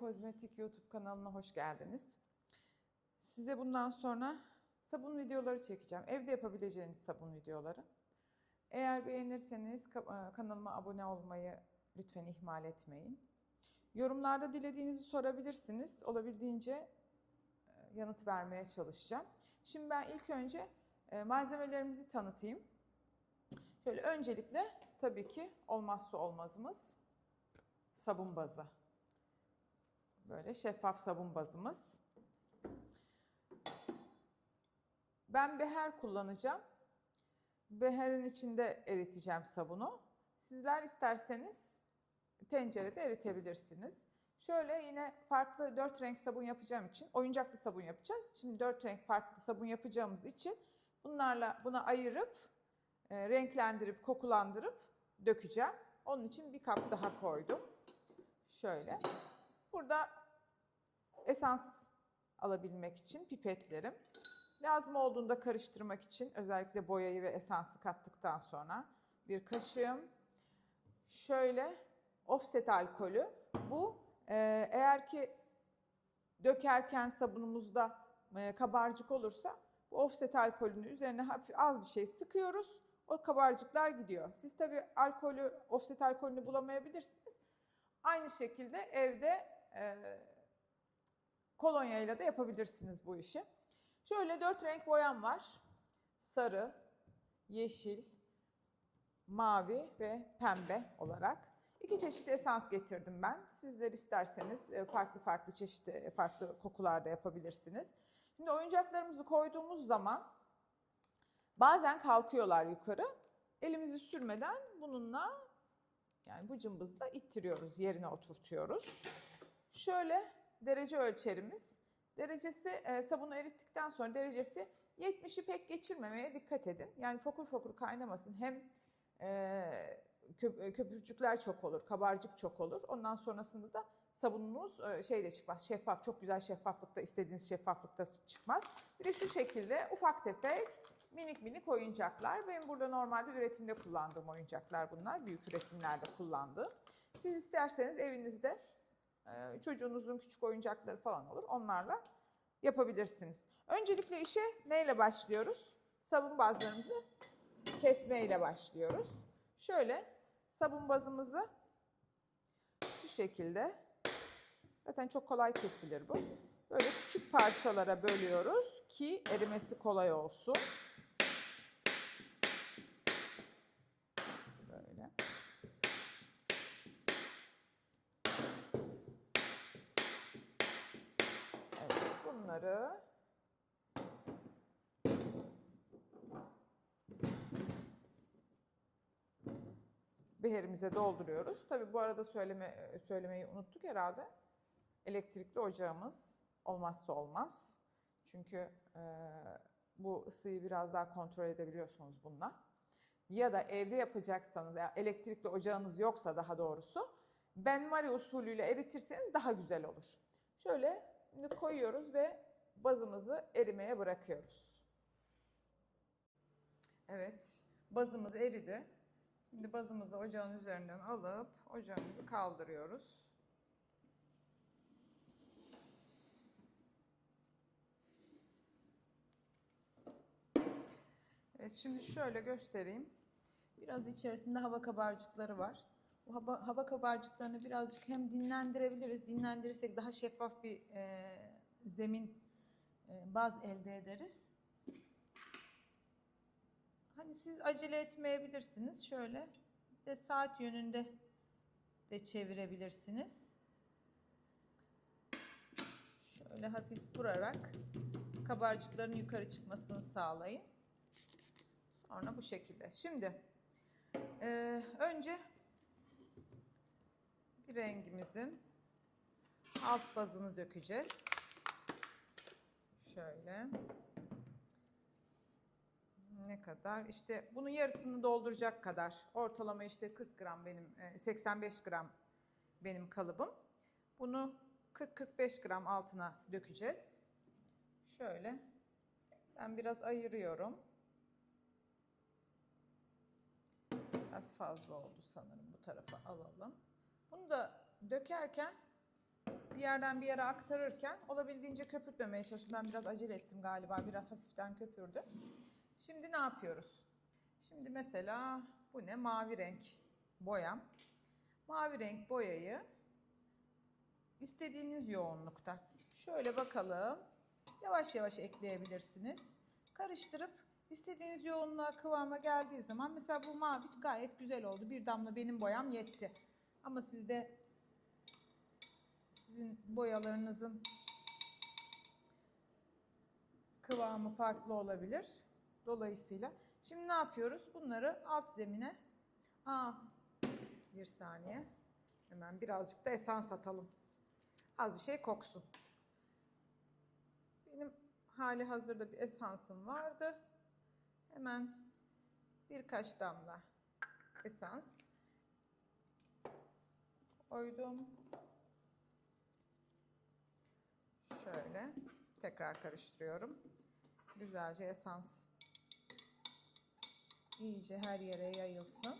Kozmetik YouTube kanalına hoş geldiniz. Size bundan sonra sabun videoları çekeceğim. Evde yapabileceğiniz sabun videoları. Eğer beğenirseniz e, kanalıma abone olmayı lütfen ihmal etmeyin. Yorumlarda dilediğinizi sorabilirsiniz. Olabildiğince e, yanıt vermeye çalışacağım. Şimdi ben ilk önce e, malzemelerimizi tanıtayım. Şöyle öncelikle tabii ki olmazsa olmazımız sabun bazı. Böyle şeffaf sabun bazımız. Ben beher kullanacağım. Beherin içinde eriteceğim sabunu. Sizler isterseniz tencerede eritebilirsiniz. Şöyle yine farklı dört renk sabun yapacağım için oyuncaklı sabun yapacağız. Şimdi dört renk farklı sabun yapacağımız için bunlarla buna ayırıp e, renklendirip kokulandırıp dökeceğim. Onun için bir kap daha koydum. Şöyle. Burada esans alabilmek için pipetlerim. Lazım olduğunda karıştırmak için özellikle boyayı ve esansı kattıktan sonra bir kaşığım. Şöyle offset alkolü. Bu e, eğer ki dökerken sabunumuzda e, kabarcık olursa bu offset alkolünü üzerine hafif az bir şey sıkıyoruz. O kabarcıklar gidiyor. Siz tabii alkolü, offset alkolünü bulamayabilirsiniz. Aynı şekilde evde e, kolonya ile de yapabilirsiniz bu işi. Şöyle dört renk boyam var. Sarı, yeşil, mavi ve pembe olarak. İki çeşit esans getirdim ben. Sizler isterseniz e, farklı farklı çeşit e, farklı kokularda yapabilirsiniz. Şimdi oyuncaklarımızı koyduğumuz zaman bazen kalkıyorlar yukarı. Elimizi sürmeden bununla yani bu cımbızla ittiriyoruz, yerine oturtuyoruz. Şöyle derece ölçerimiz. Derecesi e, sabunu erittikten sonra derecesi 70'i pek geçirmemeye dikkat edin. Yani fokur fokur kaynamasın. Hem e, kö- köpürcükler çok olur, kabarcık çok olur. Ondan sonrasında da sabunumuz e, şeyde çıkmaz. Şeffaf, çok güzel şeffaflıkta, istediğiniz şeffaflıkta çıkmaz. Bir de şu şekilde ufak tefek minik minik oyuncaklar. Benim burada normalde üretimde kullandığım oyuncaklar bunlar. Büyük üretimlerde kullandığım. Siz isterseniz evinizde e, çocuğunuzun küçük oyuncakları falan olur. Onlarla yapabilirsiniz. Öncelikle işe neyle başlıyoruz? Sabun bazlarımızı kesmeyle başlıyoruz. Şöyle sabun bazımızı şu şekilde zaten çok kolay kesilir bu. Böyle küçük parçalara bölüyoruz ki erimesi kolay olsun. Böyle. Evet, bunları beherimize dolduruyoruz. Tabii bu arada söyleme söylemeyi unuttuk herhalde. Elektrikli ocağımız olmazsa olmaz. Çünkü e, bu ısıyı biraz daha kontrol edebiliyorsunuz bununla. Ya da evde yapacaksanız, ya elektrikli ocağınız yoksa daha doğrusu, benmari usulüyle eritirseniz daha güzel olur. Şöyle koyuyoruz ve bazımızı erimeye bırakıyoruz. Evet, bazımız eridi. Şimdi bazımızı ocağın üzerinden alıp ocağımızı kaldırıyoruz. Evet şimdi şöyle göstereyim. Biraz içerisinde hava kabarcıkları var. Bu hava, hava kabarcıklarını birazcık hem dinlendirebiliriz. Dinlendirirsek daha şeffaf bir e, zemin e, baz elde ederiz. Hani siz acele etmeyebilirsiniz. Şöyle de saat yönünde de çevirebilirsiniz. Şöyle hafif vurarak kabarcıkların yukarı çıkmasını sağlayın. Sonra bu şekilde. Şimdi e, önce bir rengimizin alt bazını dökeceğiz. Şöyle. Ne kadar? İşte bunun yarısını dolduracak kadar. Ortalama işte 40 gram benim, e, 85 gram benim kalıbım. Bunu 40-45 gram altına dökeceğiz. Şöyle. Ben biraz ayırıyorum. Biraz fazla oldu sanırım. Bu tarafa alalım. Bunu da dökerken bir yerden bir yere aktarırken olabildiğince köpürtmemeye çalıştım. Ben biraz acele ettim galiba. Biraz hafiften köpürdü. Şimdi ne yapıyoruz? Şimdi mesela bu ne? Mavi renk boyam. Mavi renk boyayı istediğiniz yoğunlukta. Şöyle bakalım. Yavaş yavaş ekleyebilirsiniz. Karıştırıp istediğiniz yoğunluğa kıvama geldiği zaman mesela bu mavi gayet güzel oldu. Bir damla benim boyam yetti. Ama sizde sizin boyalarınızın kıvamı farklı olabilir. Dolayısıyla şimdi ne yapıyoruz? Bunları alt zemine Aa, bir saniye. Hemen birazcık da esans atalım. Az bir şey koksun. Benim hali hazırda bir esansım vardı. Hemen birkaç damla esans koydum. Şöyle tekrar karıştırıyorum. Güzelce esans iyice her yere yayılsın.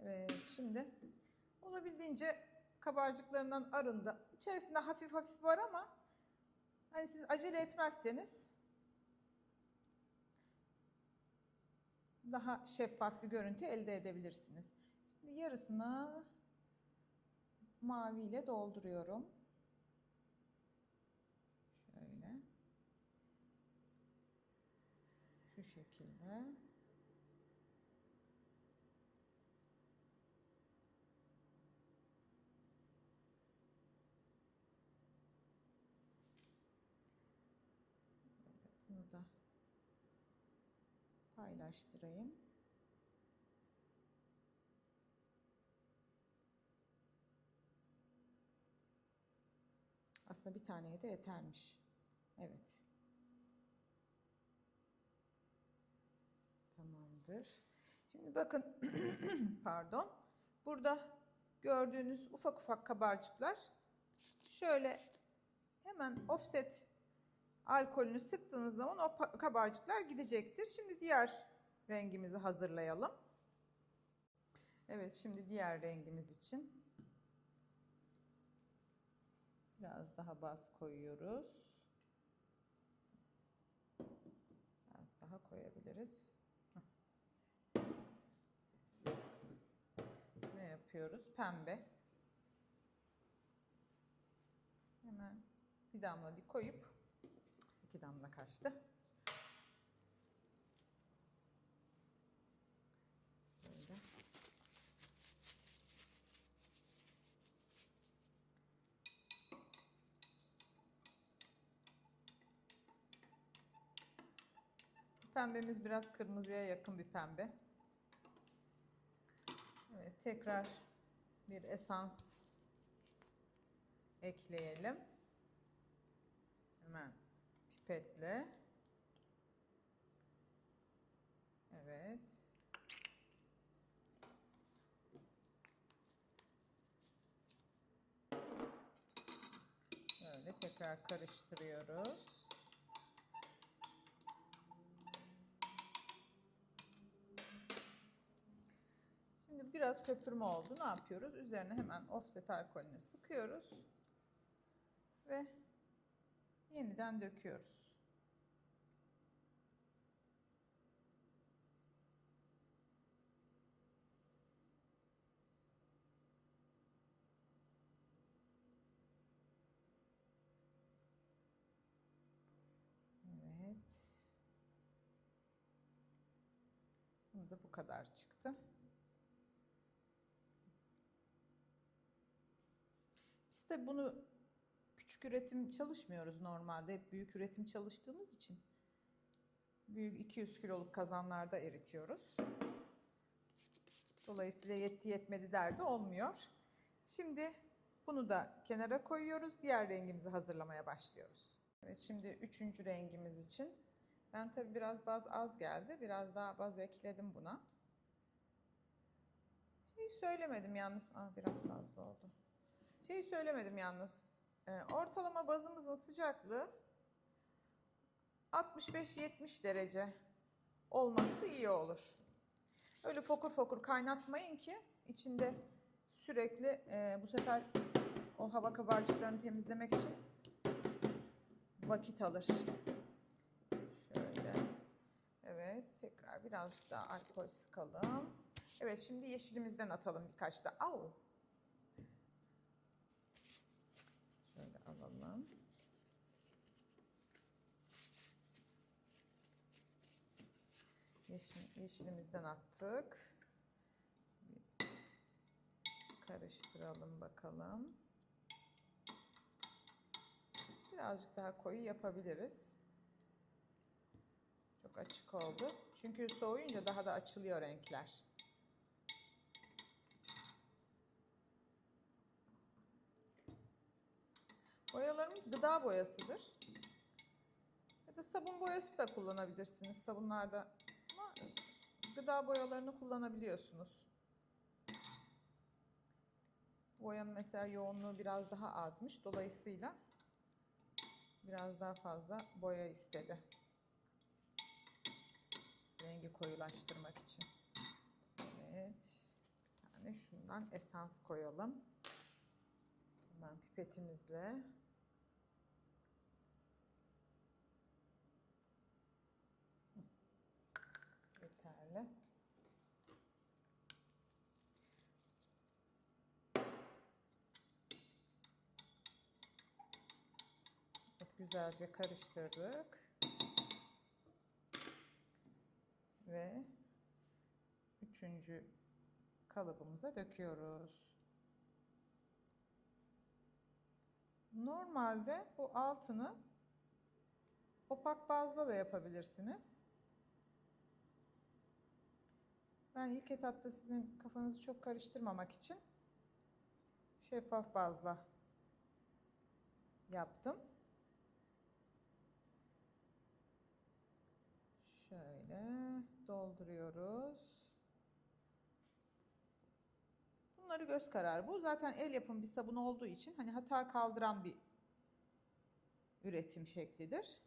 Evet şimdi olabildiğince kabarcıklarından arındı. İçerisinde hafif hafif var ama hani siz acele etmezseniz daha şeffaf bir görüntü elde edebilirsiniz. Şimdi yarısını maviyle dolduruyorum. Şöyle. Şu şekilde. Bunu da paylaştırayım. Aslında bir taneye de yetermiş. Evet. Tamamdır. Şimdi bakın pardon. Burada gördüğünüz ufak ufak kabarcıklar şöyle hemen offset alkolünü sıktığınız zaman o kabarcıklar gidecektir. Şimdi diğer rengimizi hazırlayalım. Evet şimdi diğer rengimiz için biraz daha baz koyuyoruz. Biraz daha koyabiliriz. Heh. Ne yapıyoruz? Pembe. Hemen bir damla bir koyup iki damla kaçtı. Böyle. Pembemiz biraz kırmızıya yakın bir pembe. Evet, tekrar bir esans ekleyelim. Hemen pipetle. Evet. Böyle tekrar karıştırıyoruz. Biraz köpürme oldu. Ne yapıyoruz? Üzerine hemen offset alkolünü sıkıyoruz. Ve yeniden döküyoruz. Evet. Bunu da bu kadar çıktı. De bunu küçük üretim çalışmıyoruz normalde. Hep büyük üretim çalıştığımız için. Büyük 200 kiloluk kazanlarda eritiyoruz. Dolayısıyla yetti yetmedi derdi olmuyor. Şimdi bunu da kenara koyuyoruz. Diğer rengimizi hazırlamaya başlıyoruz. Evet şimdi üçüncü rengimiz için. Ben tabii biraz baz az geldi. Biraz daha baz ekledim buna. Şey söylemedim yalnız. Aa, biraz fazla oldu. Şey söylemedim yalnız. Ee, ortalama bazımızın sıcaklığı 65-70 derece olması iyi olur. Öyle fokur fokur kaynatmayın ki içinde sürekli e, bu sefer o hava kabarcıklarını temizlemek için vakit alır. Şöyle. Evet, tekrar birazcık daha alkol sıkalım. Evet, şimdi yeşilimizden atalım birkaç da. Au. Alalım. Yeşil, yeşilimizden attık. Bir karıştıralım bakalım. Birazcık daha koyu yapabiliriz. Çok açık oldu. Çünkü soğuyunca daha da açılıyor renkler. Gıda boyasıdır. Ya da sabun boyası da kullanabilirsiniz sabunlarda. Ama gıda boyalarını kullanabiliyorsunuz. Boyanın mesela yoğunluğu biraz daha azmış. Dolayısıyla biraz daha fazla boya istedi. Rengi koyulaştırmak için. Evet. Bir tane şundan esans koyalım. Hemen pipetimizle. Yeterli. Evet, güzelce karıştırdık. Ve üçüncü kalıbımıza döküyoruz. Normalde bu altını opak bazla da yapabilirsiniz. Ben ilk etapta sizin kafanızı çok karıştırmamak için şeffaf bazla yaptım. Şöyle dolduruyoruz. Bunları göz kararı. Bu zaten el yapımı bir sabun olduğu için hani hata kaldıran bir üretim şeklidir.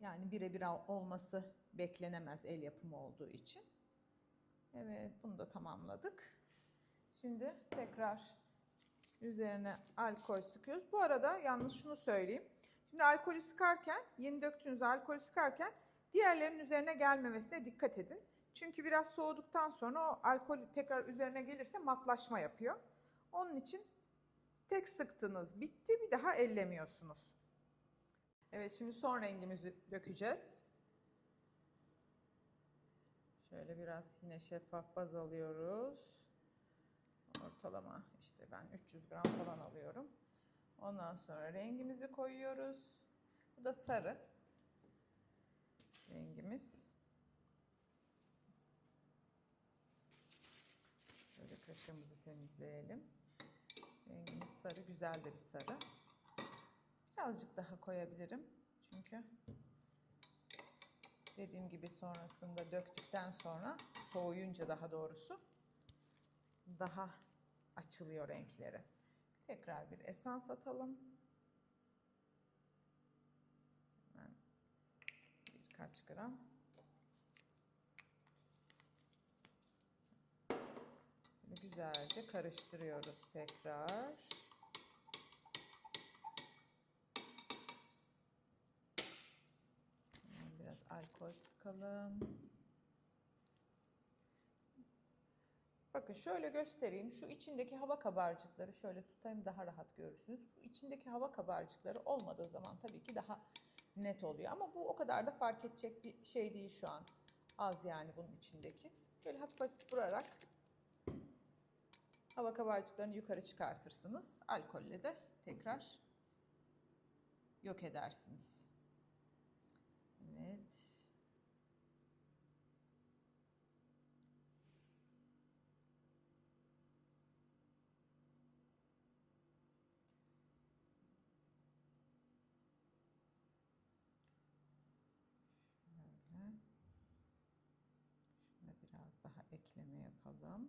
Yani birebir olması beklenemez el yapımı olduğu için. Evet bunu da tamamladık. Şimdi tekrar üzerine alkol sıkıyoruz. Bu arada yalnız şunu söyleyeyim. Şimdi alkolü sıkarken, yeni döktüğünüz alkolü sıkarken diğerlerinin üzerine gelmemesine dikkat edin. Çünkü biraz soğuduktan sonra o alkol tekrar üzerine gelirse matlaşma yapıyor. Onun için tek sıktınız bitti bir daha ellemiyorsunuz. Evet şimdi son rengimizi dökeceğiz. Şöyle biraz yine şeffaf baz alıyoruz. Ortalama işte ben 300 gram falan alıyorum. Ondan sonra rengimizi koyuyoruz. Bu da sarı rengimiz. Şöyle kaşığımızı temizleyelim. Rengimiz sarı, güzel de bir sarı. Birazcık daha koyabilirim. Çünkü dediğim gibi sonrasında döktükten sonra soğuyunca daha doğrusu daha açılıyor renkleri. Tekrar bir esans atalım. Hemen birkaç gram. Böyle güzelce karıştırıyoruz tekrar. Biraz alkol sıkalım. Bakın şöyle göstereyim. Şu içindeki hava kabarcıkları şöyle tutayım daha rahat görürsünüz. Bu içindeki hava kabarcıkları olmadığı zaman tabii ki daha net oluyor. Ama bu o kadar da fark edecek bir şey değil şu an. Az yani bunun içindeki. Böyle hafif hafif vurarak hava kabarcıklarını yukarı çıkartırsınız. Alkolle de tekrar yok edersiniz. Evet. Şöyle. Şuna biraz daha ekleme yapalım.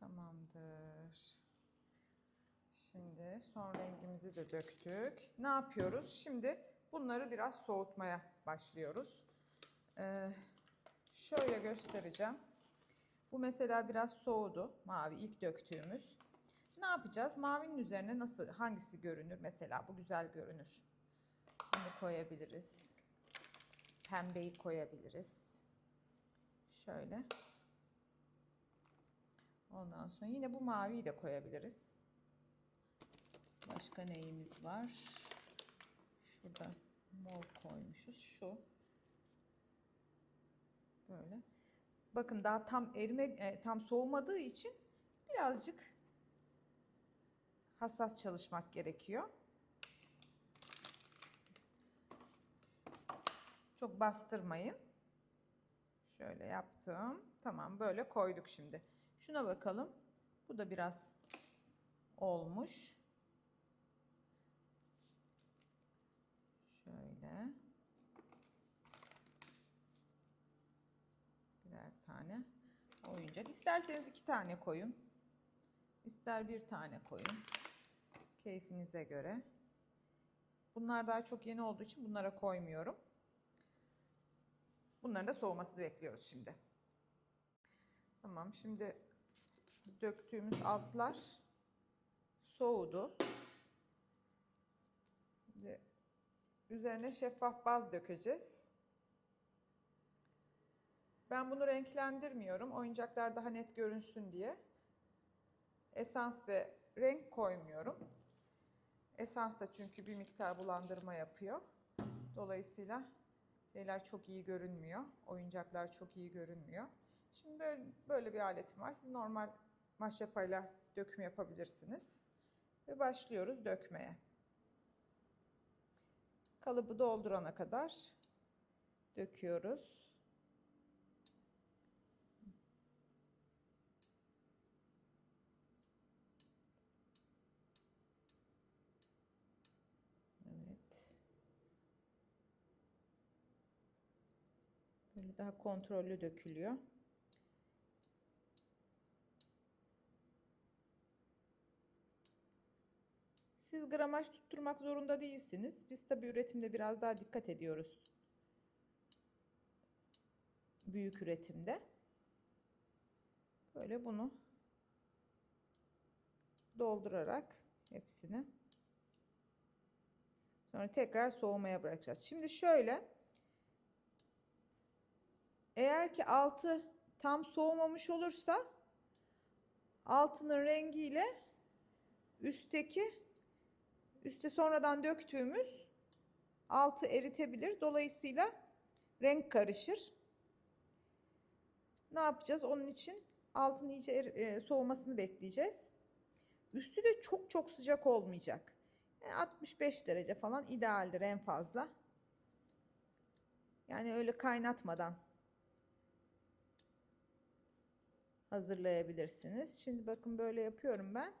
Tamamdır. Şimdi son rengimizi de döktük. Ne yapıyoruz? Şimdi bunları biraz soğutmaya başlıyoruz. Ee, Şöyle göstereceğim. Bu mesela biraz soğudu. Mavi ilk döktüğümüz. Ne yapacağız? Mavinin üzerine nasıl hangisi görünür? Mesela bu güzel görünür. Bunu koyabiliriz. Pembeyi koyabiliriz. Şöyle. Ondan sonra yine bu maviyi de koyabiliriz. Başka neyimiz var? Şurada mor koymuşuz. Şu. Böyle. Bakın daha tam erime, e, tam soğumadığı için birazcık hassas çalışmak gerekiyor. Çok bastırmayın. Şöyle yaptım. Tamam böyle koyduk şimdi. Şuna bakalım. Bu da biraz olmuş. Şöyle. Birer tane oyuncak. İsterseniz iki tane koyun. İster bir tane koyun. Keyfinize göre. Bunlar daha çok yeni olduğu için bunlara koymuyorum. Bunların da soğumasını bekliyoruz şimdi. Tamam şimdi döktüğümüz altlar soğudu. Şimdi üzerine şeffaf baz dökeceğiz. Ben bunu renklendirmiyorum. Oyuncaklar daha net görünsün diye. Esans ve renk koymuyorum. Esans da çünkü bir miktar bulandırma yapıyor. Dolayısıyla şeyler çok iyi görünmüyor. Oyuncaklar çok iyi görünmüyor. Şimdi böyle, böyle bir aletim var. Siz normal maşrapayla döküm yapabilirsiniz. Ve başlıyoruz dökmeye. Kalıbı doldurana kadar döküyoruz. Evet. Böyle daha kontrollü dökülüyor. Siz gramaj tutturmak zorunda değilsiniz. Biz tabi üretimde biraz daha dikkat ediyoruz. Büyük üretimde. Böyle bunu doldurarak hepsini sonra tekrar soğumaya bırakacağız. Şimdi şöyle eğer ki altı tam soğumamış olursa altının rengiyle üstteki üste sonradan döktüğümüz altı eritebilir. Dolayısıyla renk karışır. Ne yapacağız? Onun için altın iyice eri- e, soğumasını bekleyeceğiz. Üstü de çok çok sıcak olmayacak. Yani 65 derece falan idealdir en fazla. Yani öyle kaynatmadan hazırlayabilirsiniz. Şimdi bakın böyle yapıyorum ben.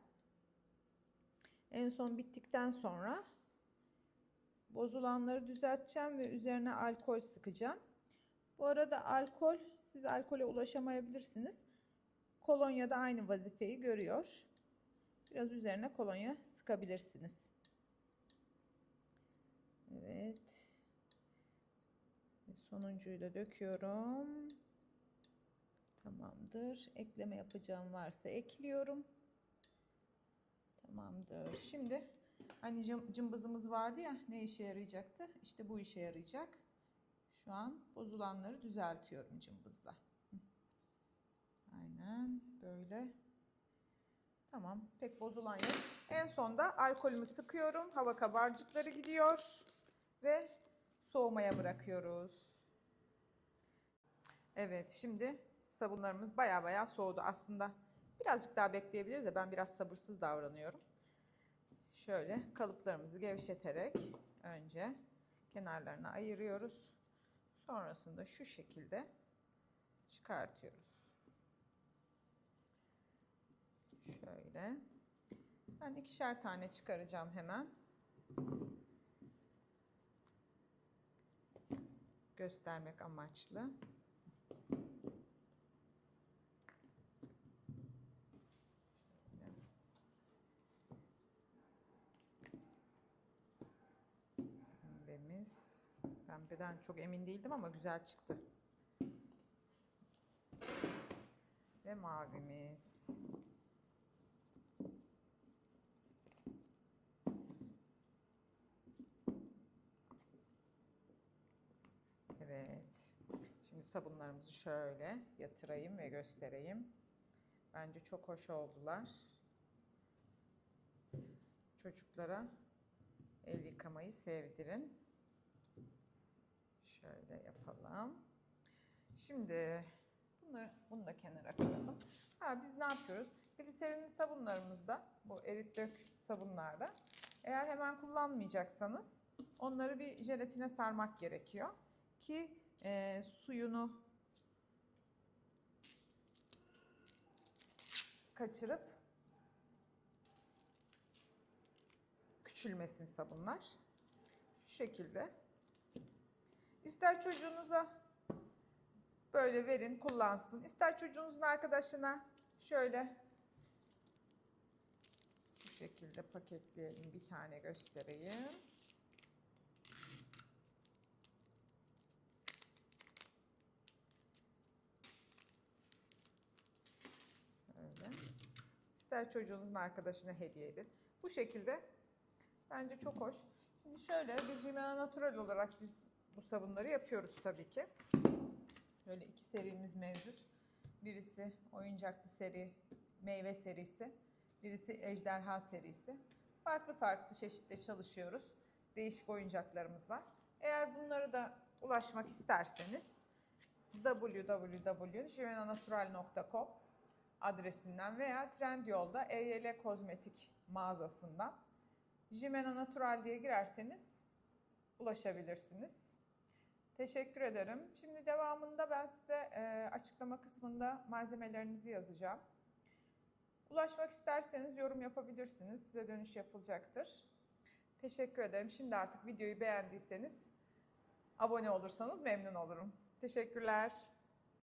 En son bittikten sonra bozulanları düzelteceğim ve üzerine alkol sıkacağım. Bu arada alkol, siz alkole ulaşamayabilirsiniz. Kolonya da aynı vazifeyi görüyor. Biraz üzerine kolonya sıkabilirsiniz. Evet. Ve sonuncuyu da döküyorum. Tamamdır. Ekleme yapacağım varsa ekliyorum. Tamamdır. Şimdi hani cım, cımbızımız vardı ya ne işe yarayacaktı? İşte bu işe yarayacak. Şu an bozulanları düzeltiyorum cımbızla. Aynen böyle. Tamam pek bozulan yok. En sonda alkolümü sıkıyorum. Hava kabarcıkları gidiyor. Ve soğumaya bırakıyoruz. Evet şimdi sabunlarımız baya baya soğudu. Aslında birazcık daha bekleyebiliriz de ben biraz sabırsız davranıyorum. Şöyle kalıplarımızı gevşeterek önce kenarlarına ayırıyoruz. Sonrasında şu şekilde çıkartıyoruz. Şöyle. Ben ikişer tane çıkaracağım hemen. Göstermek amaçlı. Pembemiz. Pembeden çok emin değildim ama güzel çıktı. mavimiz. Evet. Şimdi sabunlarımızı şöyle yatırayım ve göstereyim. Bence çok hoş oldular. Çocuklara el yıkamayı sevdirin. Şöyle yapalım. Şimdi bunları, bunu da kenara koyalım. Ha, biz ne yapıyoruz? Gliserin sabunlarımızda, bu erit dök sabunlarda eğer hemen kullanmayacaksanız onları bir jelatine sarmak gerekiyor ki e, suyunu kaçırıp küçülmesin sabunlar. Şu şekilde. İster çocuğunuza böyle verin, kullansın. İster çocuğunuzun arkadaşına şöyle şu şekilde paketleyelim. Bir tane göstereyim. Öyle. İster çocuğunuzun arkadaşına hediye edin. Bu şekilde bence çok hoş. Şimdi şöyle biz Jimena Natural olarak biz bu sabunları yapıyoruz tabii ki. Böyle iki serimiz mevcut. Birisi oyuncaklı seri, meyve serisi. Birisi ejderha serisi. Farklı farklı çeşitte çalışıyoruz. Değişik oyuncaklarımız var. Eğer bunları da ulaşmak isterseniz www.jimenanatural.com adresinden veya Trendyol'da EYL Kozmetik mağazasından Jimena Natural diye girerseniz ulaşabilirsiniz. Teşekkür ederim. Şimdi devamında ben size e, açıklama kısmında malzemelerinizi yazacağım. Ulaşmak isterseniz yorum yapabilirsiniz. Size dönüş yapılacaktır. Teşekkür ederim. Şimdi artık videoyu beğendiyseniz abone olursanız memnun olurum. Teşekkürler.